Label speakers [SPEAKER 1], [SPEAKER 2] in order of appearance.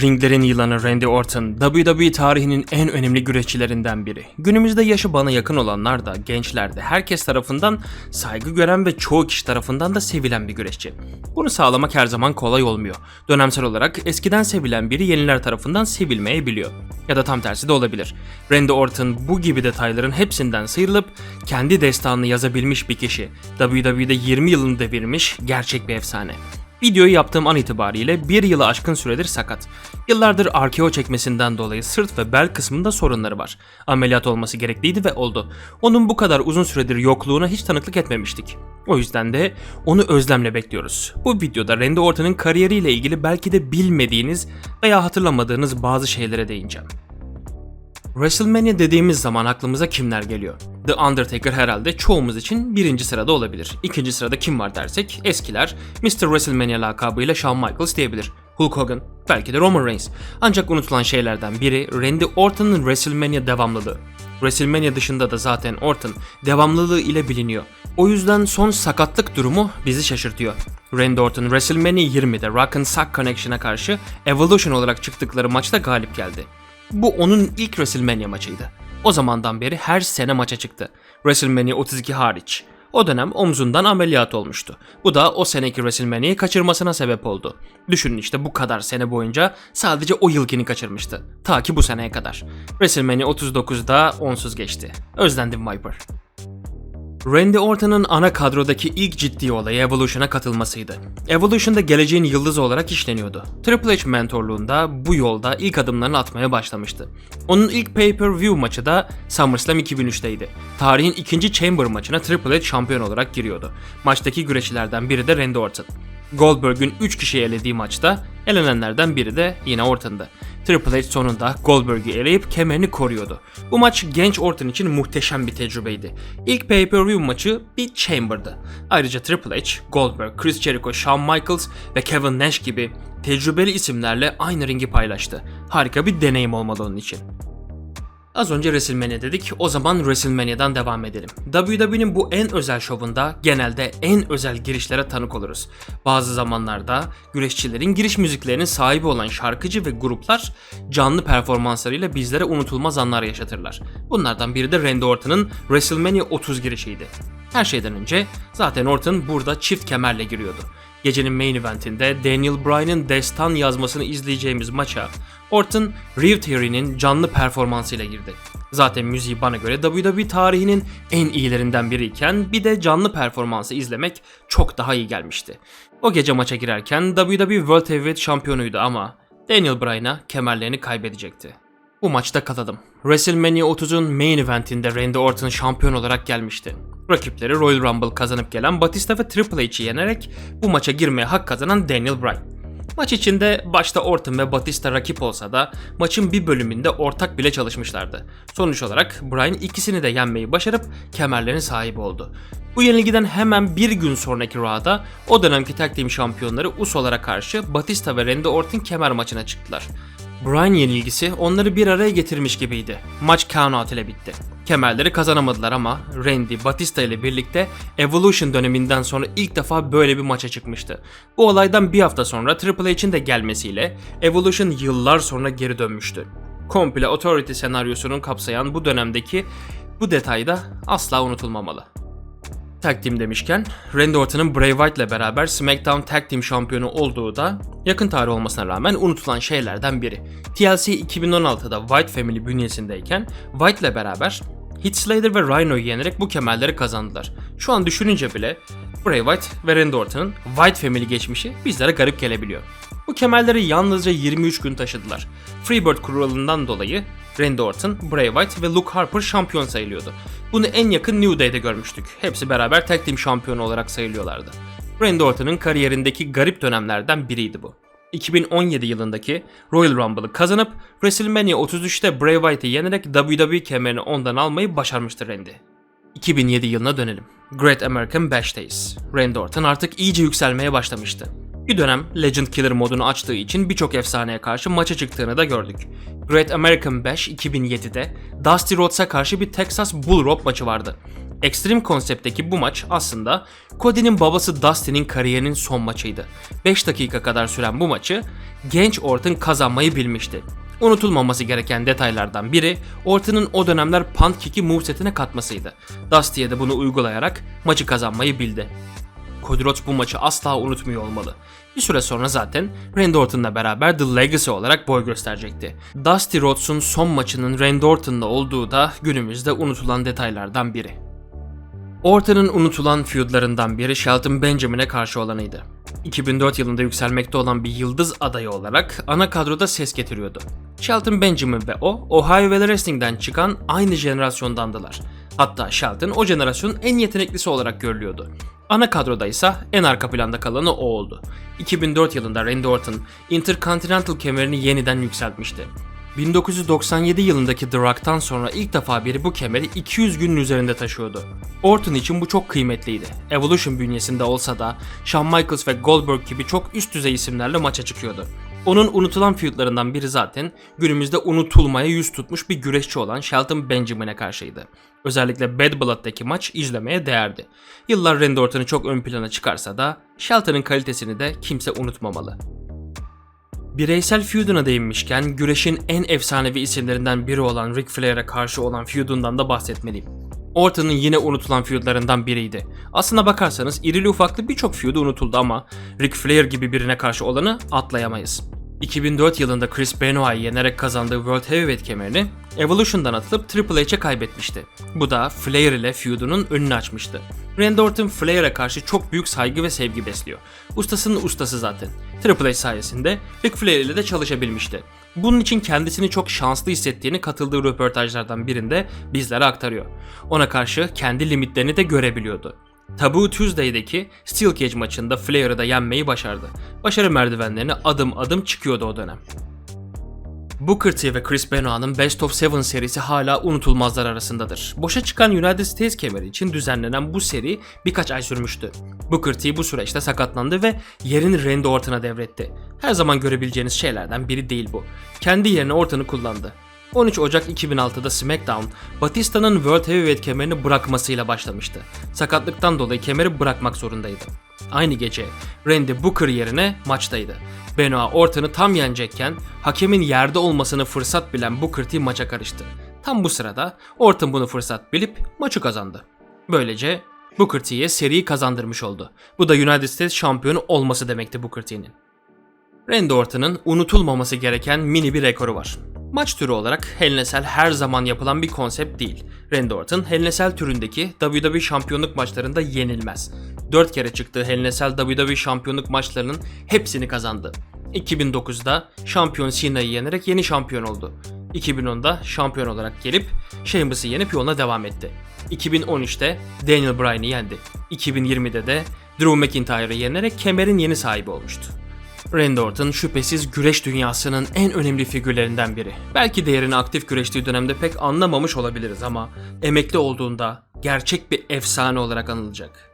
[SPEAKER 1] Ringlerin yılanı Randy Orton, WWE tarihinin en önemli güreşçilerinden biri. Günümüzde yaşı bana yakın olanlar da, gençler de herkes tarafından saygı gören ve çoğu kişi tarafından da sevilen bir güreşçi. Bunu sağlamak her zaman kolay olmuyor. Dönemsel olarak eskiden sevilen biri yeniler tarafından sevilmeyebiliyor. Ya da tam tersi de olabilir. Randy Orton bu gibi detayların hepsinden sıyrılıp kendi destanını yazabilmiş bir kişi. WWE'de 20 yılını devirmiş gerçek bir efsane. Videoyu yaptığım an itibariyle bir yılı aşkın süredir sakat. Yıllardır RKO çekmesinden dolayı sırt ve bel kısmında sorunları var. Ameliyat olması gerekliydi ve oldu. Onun bu kadar uzun süredir yokluğuna hiç tanıklık etmemiştik. O yüzden de onu özlemle bekliyoruz. Bu videoda Randy Orton'un kariyeriyle ilgili belki de bilmediğiniz veya hatırlamadığınız bazı şeylere değineceğim. WrestleMania dediğimiz zaman aklımıza kimler geliyor? The Undertaker herhalde çoğumuz için birinci sırada olabilir. İkinci sırada kim var dersek eskiler Mr. WrestleMania lakabıyla Shawn Michaels diyebilir. Hulk Hogan, belki de Roman Reigns. Ancak unutulan şeylerden biri Randy Orton'un WrestleMania devamlılığı. WrestleMania dışında da zaten Orton devamlılığı ile biliniyor. O yüzden son sakatlık durumu bizi şaşırtıyor. Randy Orton WrestleMania 20'de Rock and Sock Connection'a karşı Evolution olarak çıktıkları maçta galip geldi. Bu onun ilk WrestleMania maçıydı. O zamandan beri her sene maça çıktı. WrestleMania 32 hariç. O dönem omzundan ameliyat olmuştu. Bu da o seneki WrestleMania'yı kaçırmasına sebep oldu. Düşünün işte bu kadar sene boyunca sadece o yılkini kaçırmıştı. Ta ki bu seneye kadar. WrestleMania 39'da onsuz geçti. Özlendim Viper. Randy Orton'un ana kadrodaki ilk ciddi olayı Evolution'a katılmasıydı. Evolution'da geleceğin yıldızı olarak işleniyordu. Triple H mentorluğunda bu yolda ilk adımlarını atmaya başlamıştı. Onun ilk pay-per-view maçı da SummerSlam 2003'teydi. Tarihin ikinci Chamber maçına Triple H şampiyon olarak giriyordu. Maçtaki güreşçilerden biri de Randy Orton. Goldberg'ün 3 kişiyi elediği maçta elenenlerden biri de yine Orton'dı. Triple H sonunda Goldberg'i eleyip kemerini koruyordu. Bu maç genç Orton için muhteşem bir tecrübeydi. İlk pay-per-view maçı bir Chamber'dı. Ayrıca Triple H, Goldberg, Chris Jericho, Shawn Michaels ve Kevin Nash gibi tecrübeli isimlerle aynı ringi paylaştı. Harika bir deneyim olmalı onun için. Az önce WrestleMania dedik, o zaman WrestleMania'dan devam edelim. WWE'nin bu en özel şovunda genelde en özel girişlere tanık oluruz. Bazı zamanlarda güreşçilerin giriş müziklerinin sahibi olan şarkıcı ve gruplar canlı performanslarıyla bizlere unutulmaz anlar yaşatırlar. Bunlardan biri de Randy Orton'un WrestleMania 30 girişiydi. Her şeyden önce zaten Orton burada çift kemerle giriyordu. Gecenin main eventinde Daniel Bryan'ın destan yazmasını izleyeceğimiz maça Orton, Rev Theory'nin canlı performansıyla girdi. Zaten müziği bana göre WWE tarihinin en iyilerinden biriyken bir de canlı performansı izlemek çok daha iyi gelmişti. O gece maça girerken WWE World Heavyweight şampiyonuydu ama Daniel Bryan'a kemerlerini kaybedecekti. Bu maçta kalalım. WrestleMania 30'un main eventinde Randy Orton şampiyon olarak gelmişti. Rakipleri Royal Rumble kazanıp gelen Batista ve Triple H'i yenerek bu maça girmeye hak kazanan Daniel Bryan. Maç içinde başta Orton ve Batista rakip olsa da maçın bir bölümünde ortak bile çalışmışlardı. Sonuç olarak Bryan ikisini de yenmeyi başarıp kemerlerin sahibi oldu. Bu yenilgiden hemen bir gün sonraki Raw'da o dönemki tag team şampiyonları Uso'lara karşı Batista ve Randy Orton kemer maçına çıktılar. Bryan yenilgisi onları bir araya getirmiş gibiydi. Maç count ile bitti. Kemerleri kazanamadılar ama Randy Batista ile birlikte Evolution döneminden sonra ilk defa böyle bir maça çıkmıştı. Bu olaydan bir hafta sonra Triple H'in de gelmesiyle Evolution yıllar sonra geri dönmüştü. Komple Authority senaryosunun kapsayan bu dönemdeki bu detay da asla unutulmamalı. Tag Team demişken Randy Orton'un Bray Wyatt ile beraber SmackDown Tag Team şampiyonu olduğu da yakın tarih olmasına rağmen unutulan şeylerden biri. TLC 2016'da White Family bünyesindeyken White ile beraber Heath Slater ve Rhino'yu yenerek bu kemerleri kazandılar. Şu an düşününce bile Bray Wyatt ve Randy Orton'un White Family geçmişi bizlere garip gelebiliyor. Bu kemerleri yalnızca 23 gün taşıdılar. Freebird kuralından dolayı Randy Orton, Bray Wyatt ve Luke Harper şampiyon sayılıyordu. Bunu en yakın New Day'de görmüştük. Hepsi beraber tag team şampiyonu olarak sayılıyorlardı. Randy Orton'un kariyerindeki garip dönemlerden biriydi bu. 2017 yılındaki Royal Rumble'ı kazanıp WrestleMania 33'te Bray Wyatt'ı yenerek WWE kemerini ondan almayı başarmıştı Randy. 2007 yılına dönelim. Great American Bash'teyiz. Randy Orton artık iyice yükselmeye başlamıştı. Bir dönem Legend Killer modunu açtığı için birçok efsaneye karşı maça çıktığını da gördük. Great American Bash 2007'de Dusty Rhodes'a karşı bir Texas Bull Rope maçı vardı. Extreme konseptteki bu maç aslında Cody'nin babası Dustin'in kariyerinin son maçıydı. 5 dakika kadar süren bu maçı genç Orton kazanmayı bilmişti. Unutulmaması gereken detaylardan biri Orton'un o dönemler punt kick'i movesetine katmasıydı. Dusty'ye de bunu uygulayarak maçı kazanmayı bildi. Cody bu maçı asla unutmuyor olmalı. Bir süre sonra zaten Randy Orton'la beraber The Legacy olarak boy gösterecekti. Dusty Rhodes'un son maçının Randy Orton'la olduğu da günümüzde unutulan detaylardan biri. Orton'un unutulan feudlarından biri Shelton Benjamin'e karşı olanıydı. 2004 yılında yükselmekte olan bir yıldız adayı olarak ana kadroda ses getiriyordu. Shelton Benjamin ve o, Ohio Valley Wrestling'den çıkan aynı jenerasyondandılar. Hatta Shelton o jenerasyonun en yeteneklisi olarak görülüyordu. Ana kadroda ise en arka planda kalanı o oldu. 2004 yılında Randy Orton Intercontinental kemerini yeniden yükseltmişti. 1997 yılındaki The Rock'tan sonra ilk defa biri bu kemeri 200 günün üzerinde taşıyordu. Orton için bu çok kıymetliydi. Evolution bünyesinde olsa da Shawn Michaels ve Goldberg gibi çok üst düzey isimlerle maça çıkıyordu. Onun unutulan feudlarından biri zaten günümüzde unutulmaya yüz tutmuş bir güreşçi olan Shelton Benjamin'e karşıydı. Özellikle Bad Blood'daki maç izlemeye değerdi. Yıllar Randy Orton'u çok ön plana çıkarsa da Shelton'ın kalitesini de kimse unutmamalı. Bireysel feuduna değinmişken güreşin en efsanevi isimlerinden biri olan Ric Flair'e karşı olan feudundan da bahsetmeliyim. Orton'un yine unutulan feudlarından biriydi. Aslına bakarsanız irili ufaklı birçok feud unutuldu ama Ric Flair gibi birine karşı olanı atlayamayız. 2004 yılında Chris Benoit'ı yenerek kazandığı World Heavyweight kemerini Evolution'dan atılıp Triple H'e kaybetmişti. Bu da Flair ile feudunun önünü açmıştı. Randy Orton Flair'e karşı çok büyük saygı ve sevgi besliyor. Ustasının ustası zaten. Triple H sayesinde Ric Flair ile de çalışabilmişti. Bunun için kendisini çok şanslı hissettiğini katıldığı röportajlardan birinde bizlere aktarıyor. Ona karşı kendi limitlerini de görebiliyordu. Taboo Tuesday'deki Steel Cage maçında Flair'ı da yenmeyi başardı. Başarı merdivenlerine adım adım çıkıyordu o dönem. Booker T ve Chris Benoit'ın Best of Seven serisi hala unutulmazlar arasındadır. Boşa çıkan United States kemeri için düzenlenen bu seri birkaç ay sürmüştü. Booker T bu süreçte sakatlandı ve yerini Randy Orton'a devretti. Her zaman görebileceğiniz şeylerden biri değil bu. Kendi yerine Orton'u kullandı. 13 Ocak 2006'da SmackDown, Batista'nın World Heavyweight kemerini bırakmasıyla başlamıştı. Sakatlıktan dolayı kemeri bırakmak zorundaydı. Aynı gece Randy Booker yerine maçtaydı. Benoit Orton'u tam yenecekken hakemin yerde olmasını fırsat bilen Booker T maça karıştı. Tam bu sırada Orton bunu fırsat bilip maçı kazandı. Böylece Booker T'ye seriyi kazandırmış oldu. Bu da United States şampiyonu olması demekti Booker T'nin. Randy Orton'un unutulmaması gereken mini bir rekoru var. Maç türü olarak Hell her zaman yapılan bir konsept değil. Randy Orton Hell türündeki WWE şampiyonluk maçlarında yenilmez. 4 kere çıktığı Hell WWE şampiyonluk maçlarının hepsini kazandı. 2009'da şampiyon Cena'yı yenerek yeni şampiyon oldu. 2010'da şampiyon olarak gelip Sheamus'ı yenip yoluna devam etti. 2013'te Daniel Bryan'ı yendi. 2020'de de Drew McIntyre'ı yenerek kemerin yeni sahibi olmuştu. Randy Orton şüphesiz güreş dünyasının en önemli figürlerinden biri. Belki değerini aktif güreştiği dönemde pek anlamamış olabiliriz ama emekli olduğunda gerçek bir efsane olarak anılacak.